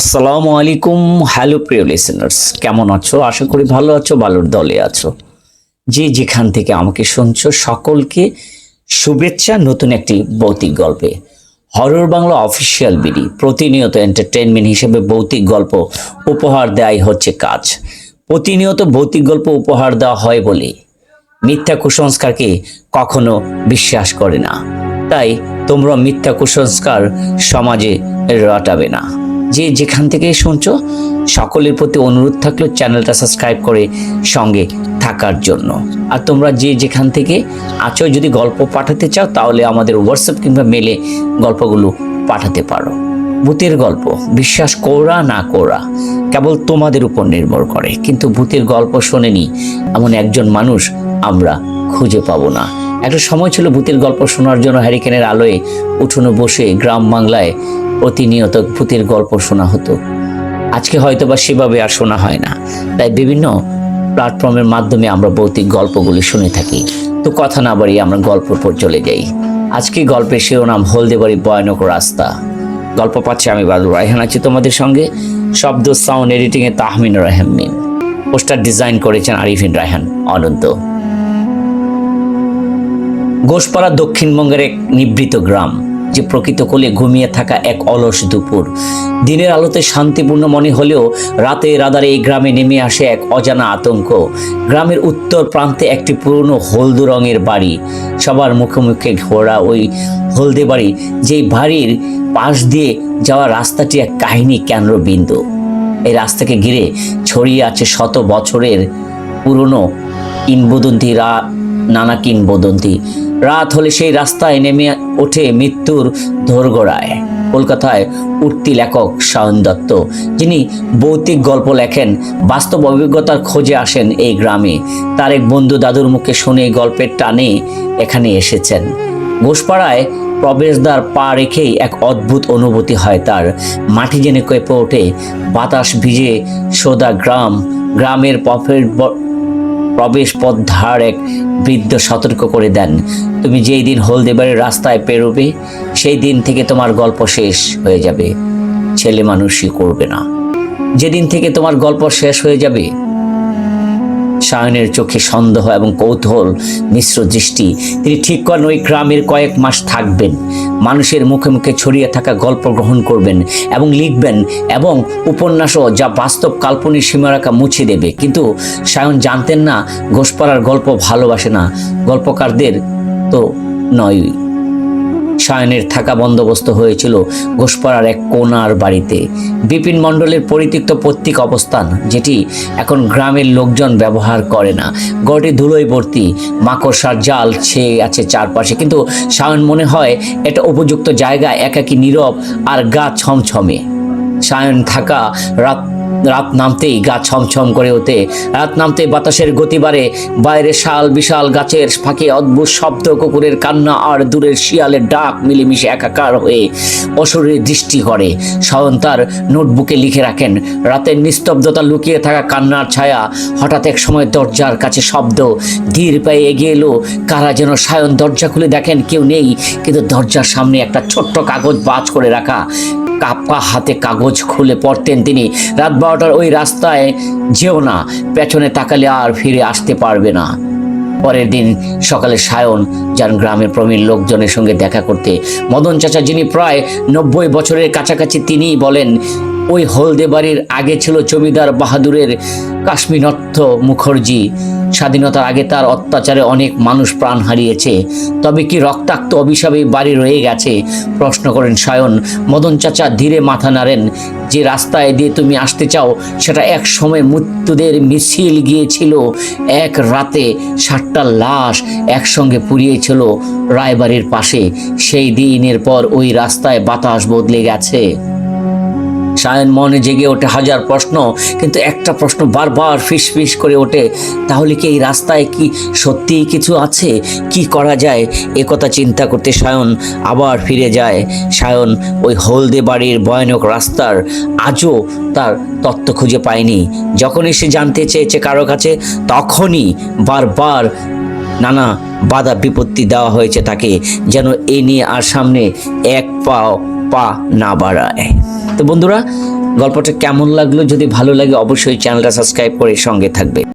আসসালামু আলাইকুম, হ্যালো প্রিয় লিসেনার্স কেমন আছো? আশা করি ভালো আছো বালুর দলে আছো। যে যেখান থেকে আমাকে শুনছো, সকলকে শুভেচ্ছা, নতুন একটি ভৌতিক গল্পে। হরর বাংলা অফিসিয়াল বিডি, প্রতিনিয়ত এন্টারটেনমেন্ট হিসেবে ভৌতিক গল্প উপহার দেওয়াই হচ্ছে কাজ। প্রতিনিয়ত ভৌতিক গল্প উপহার দেওয়া হয় বলে মিথ্যা কুসংস্কারকে কখনো বিশ্বাস করে না। তাই তোমরা মিথ্যা কুসংস্কার সমাজে রটাবে না। যে যেখান থেকে শুনছো, সকলের প্রতি অনুরোধ থাকল চ্যানেলটা সাবস্ক্রাইব করে সঙ্গে থাকার জন্য। আর তোমরা যে যেখান থেকে আছো, যদি গল্প পাঠাতে চাও, তাহলে আমাদের হোয়াটসঅ্যাপ কিংবা মেলে গল্পগুলো পাঠাতে পারো। ভূতের গল্প, বিশ্বাস করা না করা, কেবল তোমাদের উপর নির্ভর করে। কিন্তু ভূতের গল্প শোনেনি এমন একজন মানুষ আমরা খুঁজে পাবো না। একটা সময় ছিল ভূতের গল্প শোনার জন্য হ্যারিকেনের আলোয় উঠোনে বসে গ্রাম বাংলায় প্রতিনিয়ত ভূতের গল্প শোনা হতো। আজকে হয়তো বা সেভাবে আর শোনা হয় না। তাই বিভিন্ন প্ল্যাটফর্মের মাধ্যমে আমরা ভৌতিক গল্পগুলি শুনে থাকি। তো কথা না বাড়িয়ে আমরা গল্প উপর চলে যাই। আজকে গল্পের শিরোনাম হলদেবাড়ি ভয়ানক রাস্তা। গল্প পাচ্ছি আমি বাদুর রায়হান আছি তোমাদের সঙ্গে। শব্দ সাউন্ড এডিটিংয়ে তাহমিন রাহমিন পোস্টার ডিজাইন করেছেন আরিফিন রায়হান, অনন্ত। ঘোষপাড়া দক্ষিণবঙ্গের এক নিবৃত গ্রাম, যে প্রকৃত কোলে ঘুমিয়ে থাকা এক অলস দুপুর। দিনের আলোতে শান্তিপূর্ণ মনে হলেও রাতে রাদারে এই গ্রামে নেমে আসে এক অজানা আতঙ্ক। গ্রামের উত্তর প্রান্তে একটি পুরনো হলদু রঙের বাড়ি। সবার মুখে মুখে ঘোরা ওই হলদে বাড়ি, যেই বাড়ির পাশ দিয়ে যাওয়া রাস্তাটি এক কাহিনী কেন্দ্রবিন্দু। এই রাস্তাকে ঘিরে ছড়িয়ে আছে শত বছরের পুরনো কিংবদন্তি নানা কিংবদন্তি। রাত হলে সেই রাস্তায় নেমে ওঠে মৃত্যুর দোরগোড়ায় কলকাতায় উঠতি লেখক সায়ন দত্ত, যিনি ভৌতিক গল্প লেখেন, বাস্তব অভিজ্ঞতার খোঁজে আসেন এই গ্রামে। তার এক বন্ধু দাদুর মুখে শুনে গল্পের টানে এখানে এসেছেন। ঘোষপাড়ায় প্রবেশদ্বার পা রেখেই এক অদ্ভুত অনুভূতি হয় তার। মাটি জেনে কেঁপে ওঠে, বাতাস ভিজে সোদা গ্রাম, গ্রামের পথের প্রবেশ পথ ধার এক বৃদ্ধ সতর্ক করে দেন। তুমি যেই দিন হলদেবাড়ির রাস্তায় পেরোবে, সেই দিন থেকে তোমার গল্প শেষ হয়ে যাবে। ছেলে মানুষই করবে না। যেদিন থেকে তোমার গল্প শেষ হয়ে যাবে সায়নের চোখে সন্দেহ এবং কৌতূহল, মিশ্র দৃষ্টি। তিনি ঠিক করেন, ওই গ্রামের কয়েক মাস থাকবেন। মানুষের মুখে মুখে ছড়িয়ে থাকা গল্প গ্রহণ করবেন এবং লিখবেন এবং উপন্যাসও যা বাস্তব কাল্পনিক সীমারেখা মুছে দেবে। কিন্তু সায়ন জানতেন না, ঘোষপাড়ার গল্প ভালোবাসে না। গল্পকারদের তো নয়ই। সায়নের থাকা বন্দোবস্ত হয়েছিল ঘোষপাড়ার এক কোনার বাড়িতে। বিপিন মণ্ডলের পরিত্যক্ত পৈতৃক অবস্থান, যেটি এখন গ্রামের লোকজন ব্যবহার করে না। গড়ে ধুলোয় মাকড়সার জাল ছেয়ে আছে চারপাশে। কিন্তু সায়ন মনে হয়, এটা উপযুক্ত জায়গা একাকী নীরব আর গা ছমছমে। সায়ন থাকা রাত রাত নামতেই গা ছমছম করে ওঠে। রাত নামতে বাতাসের গতি বাড়ে। বাইরে শাল বিশাল গাছের ফাঁকে অদ্ভুত শব্দ, কুকুরের কান্না আর দূরের শিয়ালের ডাক মিলেমিশে একাকার হয়ে অশরীরে দৃষ্টি করে। সায়ন তার নোটবুকে লিখে রাখেন, রাতের নিস্তব্ধতা লুকিয়ে থাকা কান্নার ছায়া, হঠাৎ এক সময় দরজার কাছে শব্দ, ধীর পায়ে এগিয়ে এলো। কারা যেন সায়ন দরজা খুলে দেখেন কেউ নেই, কিন্তু দরজার সামনে একটা ছোট্ট কাগজ বাজ করে রাখা। কাপা হাতে কাগজ খুলে পড়তেন তিনি। রাত বারোটার ওই রাস্তায় যেও না, পেছনে তাকালে আর ফিরে আসতে পারবে না। পরের দিন সকালে সায়ন যান গ্রামের প্রবীণ লোকজনের সঙ্গে দেখা করতে, মদন চাচা যিনি প্রায় নব্বই বছরের কাছাকাছি তিনিই বলেন, ওই হলদে বাড়ির আগে ছিল জমিদার বাহাদুরের কাশ্মীরত্থ মুখার্জি। স্বাধীনতার আগে তার অত্যাচারে অনেক মানুষ প্রাণ হারিয়েছে। তবে কি রক্তাক্ত অভিশাপে বাড়ি রয়ে গেছে? প্রশ্ন করেন সায়ন। মদন চাচা ধীরে মাথা নাড়েন, যে রাস্তায় দিয়ে তুমি আসতে চাও, সেটা এক সময় মৃত্যুদের মিছিল গিয়েছিল। এক রাতে ষাটটা লাশ একসঙ্গে পুড়িয়েছিল রায়বাড়ির পাশে। সেই দিনের পর ওই রাস্তায় বাতাস বদলে গেছে। সায়ন মনে জেগে ওঠে হাজার প্রশ্ন, কিন্তু একটা প্রশ্ন বারবার ফিস ফিস করে ওঠে। তাহলে কি এই রাস্তায় কি সত্যিই কিছু আছে? কি করা যায়? এ কথা চিন্তা করতে সায়ন আবার ফিরে যায়। সায়ন ওই হলদে বাড়ির ভয়ানক রাস্তার, আজও তার তত্ত্ব খুঁজে পায়নি। যখনই সে জানতে চেয়েছে কারও কাছে, তখনই বারবার নানা বাধা বিপত্তি দেওয়া হয়েছে তাকে, যেন এ নিয়ে আর সামনে এক পাও পা না বাড়ায়। তো বন্ধুরা, গল্পটা কেমন লাগল? যদি ভালো লাগে, অবশ্যই চ্যানেলটা সাবস্ক্রাইব করে সঙ্গে থাকবে।